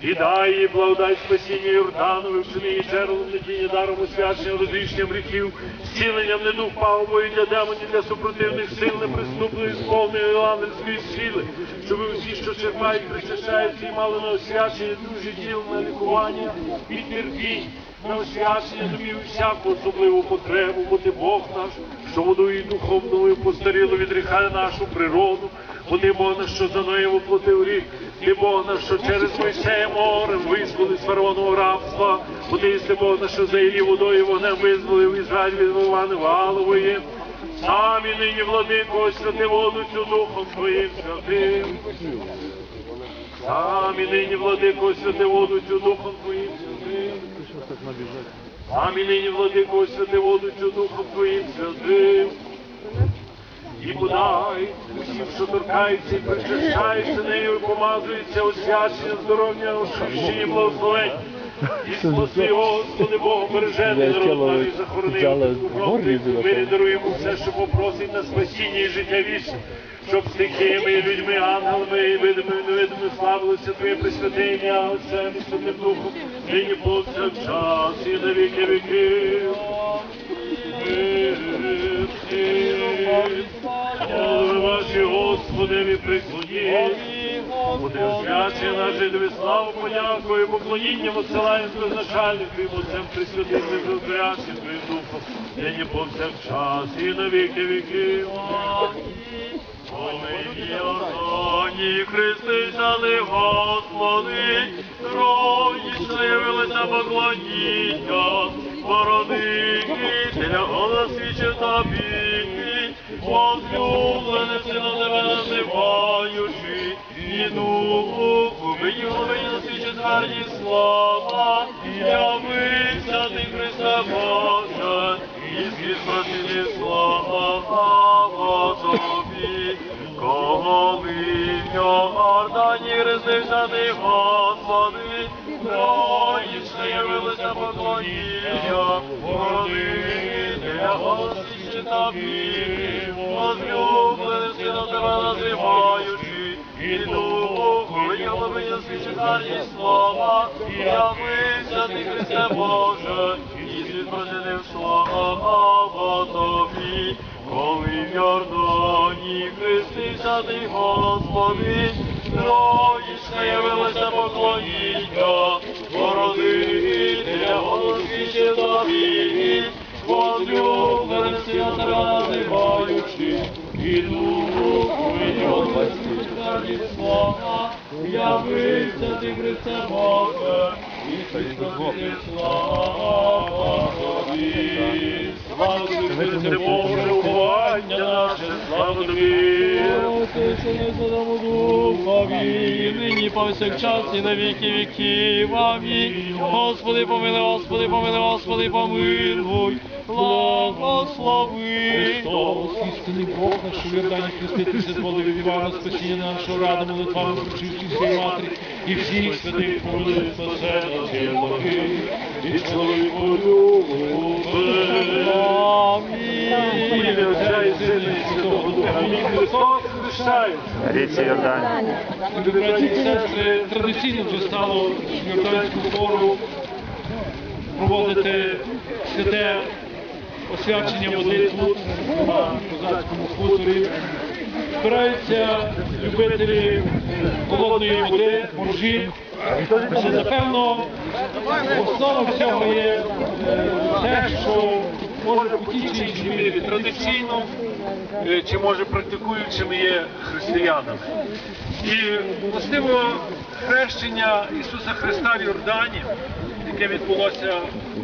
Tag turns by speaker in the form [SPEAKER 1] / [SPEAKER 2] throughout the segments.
[SPEAKER 1] І дай їй благодать спасіння Йордану, вивчини джерелом надіння даром освячення, розрішенням гріхів, зціленням недух пагубою для демонів, для супротивних сил, неприступної, сповненої ангельської сили, щоб всі, що черпають, причащаються і мали на освячення душі тіл, на лікування і терпінь, на освячення домів всяку особливу потребу, бо ти Бог наш, що водою і духом новою постаріло від гріха нашу природу, бо ти Бог наш, що за нею воплотив рік, ти Бог наш, що через Мойсея морем визволив з фараонового рабства, бо ти єси Бог наш, що за її водою вогнем визволив Ізраїль від Вовани Валової. Самі нині, владико, святи воду цю духом твоїм святим. Самі нині, владико, святи воду цю духом твоїм святим. Самі нині, владико, святи воду цю духом твоїм святим. І подай усім, що торкаються і причащаються нею, і помазуються освячення, здоров'я, очищення, благословень. І спаси, Господи, Богу, бережений народ наш і захорони Мирі даруємо все, що попросить на спасіння і життя вічне, щоб стихіями і людьми, ангелами і видимими і невидимими славилося Твоє пресвяте ім'я Отцем і Святим Духом, нині повсякчас і на віки віків. Молви ваші, Господи, приклоніть. Буде освячення наше тобі славу, подяку і поклоніння посилаємо безначальним Твоїм Отцем Пресвятим Безотрячим Твоїм Духом, нині повсякчас і на віки віків. Помилуй, Господі, Христися, не Господи, троїчно явилися поклоніття, породителя, голосвіче тобі, возлюблене сина тебе називаючи, і духу, мені голови свіче тверді слава, явився ти, Христе Боже, і світ просили слава тобі, кого ми в Йордані резнився ти, Господи, троїчне явилося поклоніння, породителя, голосіще тобі, возлюблене сина тебе називаючи, і духу, виявлення свічекарні слова, і явився ти, Христе Боже, і світ проженив слава тобі, коли в Йордані хрестився ти, Господи, троїчне явилося поклоніння, явився ти, Христе Боже, і світ проженив слава тобі. Слава тобі, уповання наше, слава тобі.
[SPEAKER 2] Духові, нині повсякчас і на віки віків. Амінь. Господи, помилуй, Господи, помилуй, Господи, помилуй, благослови.
[SPEAKER 3] Христос, істинний Бог наш, Йордані хреститися зволив Івана, спасіння нашого ради, молитвами причисті всієї матері і всіх святих помилуй, спасе нас є боги, і чоловіку
[SPEAKER 1] Сина і Святого Духа. Амінь. Христос хрещається.
[SPEAKER 4] Ріці Йордані.
[SPEAKER 3] Сестри, традиційно вже стало в Йорданську хору проводити святе освячення води тут, на козацькому хуторі. Збираються любителі холодної води, моржі. Це, напевно, основа всього є е, те, що може в тій
[SPEAKER 1] традиційно е, чи може практикуючими є християнами. І властиво хрещення Ісуса Христа в Йордані, яке відбулося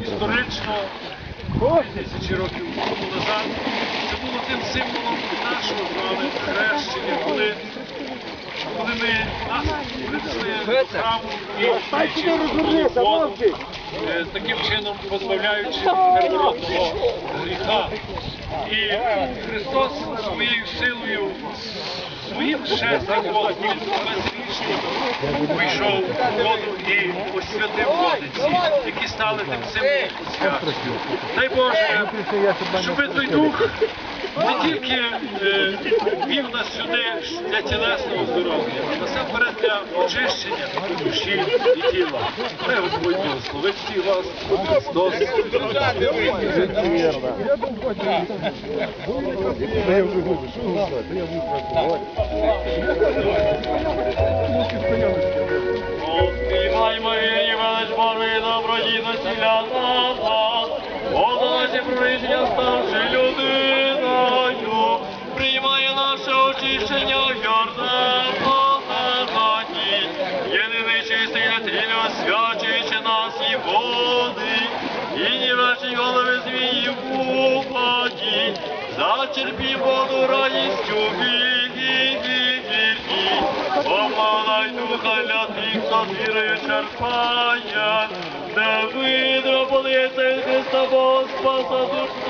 [SPEAKER 1] історично тисячі років тому назад, це було тим символом нашого з вами хрещення, коли, коли ми прийшли до храму і воду, е, таким чином позбавляючи первородного гріха. І Христос своєю силою, своїм Господом безрішнім вийшов в воду і освятив водиці, які стали тим символом освячення. Дай Боже, щоб той дух не тільки е, вів нас сюди для тілесного здоров'я, а насамперед для очищення душі і тіла. Хай Господь благословить вас. Христос.
[SPEAKER 2] Співай для нас, Бога наші ставши людиною, приймає наше очищення в Йордан, Богдаті, єдиний чистий тіло, освячуючи нас і води, і ні ваші голови змії упаді, зачерпі воду радістю віки, віки, Помалай духа для тих, хто з вірою черпає, де Христа Бог спаса